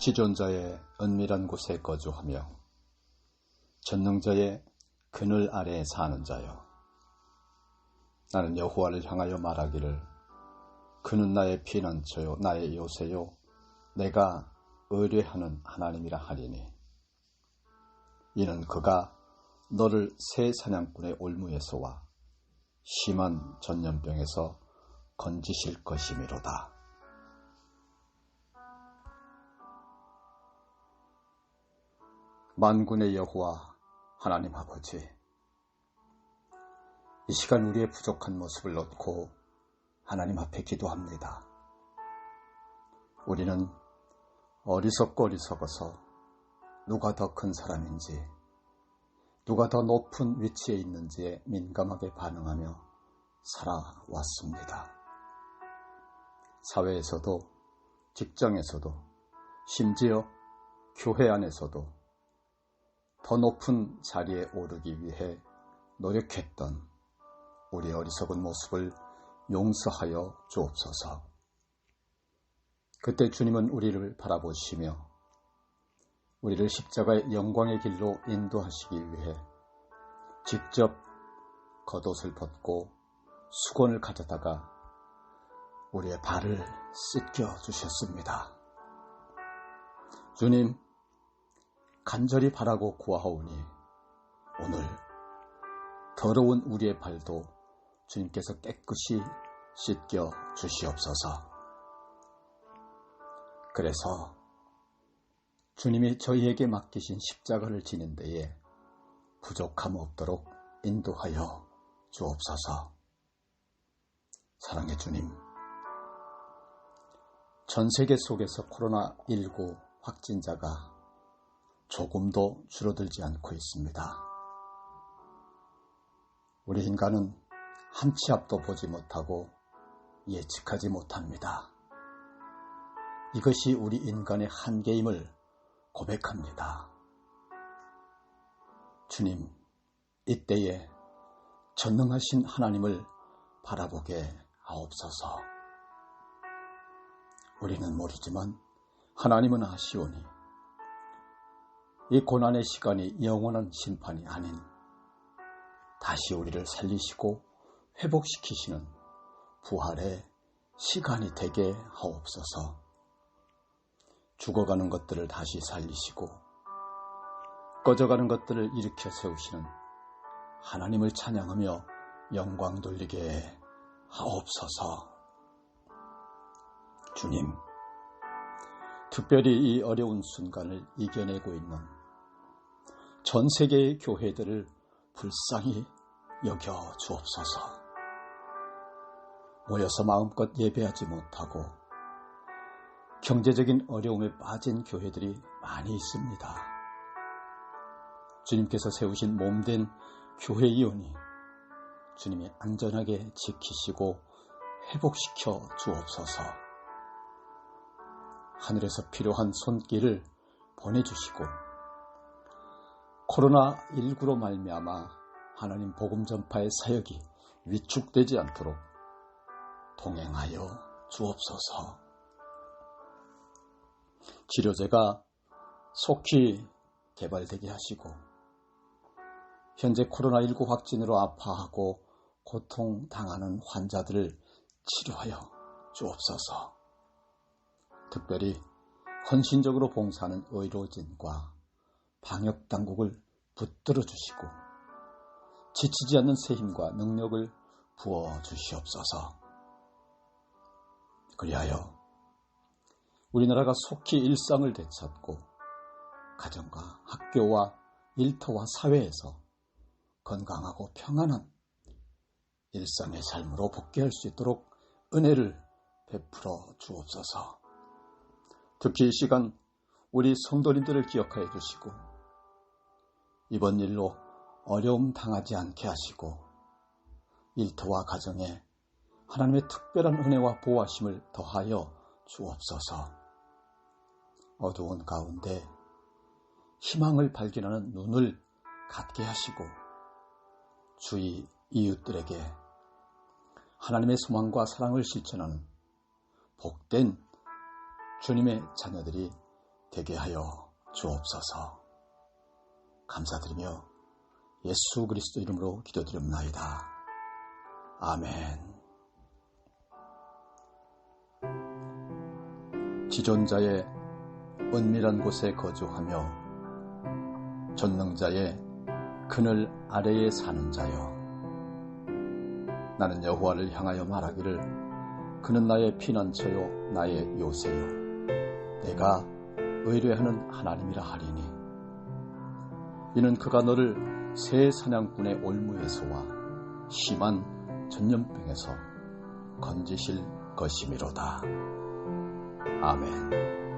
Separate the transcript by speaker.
Speaker 1: 지존자의 은밀한 곳에 거주하며 전능자의 그늘 아래에 사는 자여 나는 여호와를 향하여 말하기를 그는 나의 피난처요 나의 요새요 내가 의뢰하는 하나님이라 하리니 이는 그가 너를 새 사냥꾼의 올무에서와 심한 전염병에서 건지실 것이미로다. 만군의 여호와 하나님 아버지 이 시간 우리의 부족한 모습을 놓고 하나님 앞에 기도합니다. 우리는 어리석고 어리석어서 누가 더 큰 사람인지 누가 더 높은 위치에 있는지에 민감하게 반응하며 살아왔습니다. 사회에서도 직장에서도 심지어 교회 안에서도 더 높은 자리에 오르기 위해 노력했던 우리 어리석은 모습을 용서하여 주옵소서. 그때 주님은 우리를 바라보시며 우리를 십자가의 영광의 길로 인도하시기 위해 직접 겉옷을 벗고 수건을 가져다가 우리의 발을 씻겨 주셨습니다. 주님, 간절히 바라고 구하오니 오늘 더러운 우리의 발도 주님께서 깨끗이 씻겨 주시옵소서. 그래서 주님이 저희에게 맡기신 십자가를 지는 데에 부족함 없도록 인도하여 주옵소서. 사랑의 주님, 전 세계 속에서 코로나19 확진자가 조금도 줄어들지 않고 있습니다. 우리 인간은 한 치 앞도 보지 못하고 예측하지 못합니다. 이것이 우리 인간의 한계임을 고백합니다. 주님, 이때에 전능하신 하나님을 바라보게 하옵소서. 우리는 모르지만 하나님은 아시오니 이 고난의 시간이 영원한 심판이 아닌 다시 우리를 살리시고 회복시키시는 부활의 시간이 되게 하옵소서. 죽어가는 것들을 다시 살리시고 꺼져가는 것들을 일으켜 세우시는 하나님을 찬양하며 영광 돌리게 하옵소서. 주님, 특별히 이 어려운 순간을 이겨내고 있는 전 세계의 교회들을 불쌍히 여겨 주옵소서. 모여서 마음껏 예배하지 못하고 경제적인 어려움에 빠진 교회들이 많이 있습니다. 주님께서 세우신 몸된 교회 이원이 주님이 안전하게 지키시고 회복시켜 주옵소서. 하늘에서 필요한 손길을 보내주시고 코로나19로 말미암아 하나님 복음 전파의 사역이 위축되지 않도록 동행하여 주옵소서. 치료제가 속히 개발되게 하시고 현재 코로나19 확진으로 아파하고 고통당하는 환자들을 치료하여 주옵소서. 특별히 헌신적으로 봉사하는 의료진과 방역 당국을 붙들어 주시고 지치지 않는 새 힘과 능력을 부어 주시옵소서. 그리하여 우리나라가 속히 일상을 되찾고 가정과 학교와 일터와 사회에서 건강하고 평안한 일상의 삶으로 복귀할 수 있도록 은혜를 베풀어 주옵소서. 특히 이 시간 우리 성도님들을 기억하여 주시고 이번 일로 어려움 당하지 않게 하시고 일터와 가정에 하나님의 특별한 은혜와 보호하심을 더하여 주옵소서. 어두운 가운데 희망을 발견하는 눈을 갖게 하시고 주위 이웃들에게 하나님의 소망과 사랑을 실천하는 복된 주님의 자녀들이 되게 하여 주옵소서. 감사드리며 예수 그리스도 이름으로 기도드립나이다. 아멘. 지존자의 은밀한 곳에 거주하며 전능자의 그늘 아래에 사는 자여 나는 여호와를 향하여 말하기를 그는 나의 피난처요 나의 요새요 내가 의뢰하는 하나님이라 하리니 이는 그가 너를 새 사냥꾼의 올무에서와 심한 전염병에서 건지실 것이미로다. 아멘.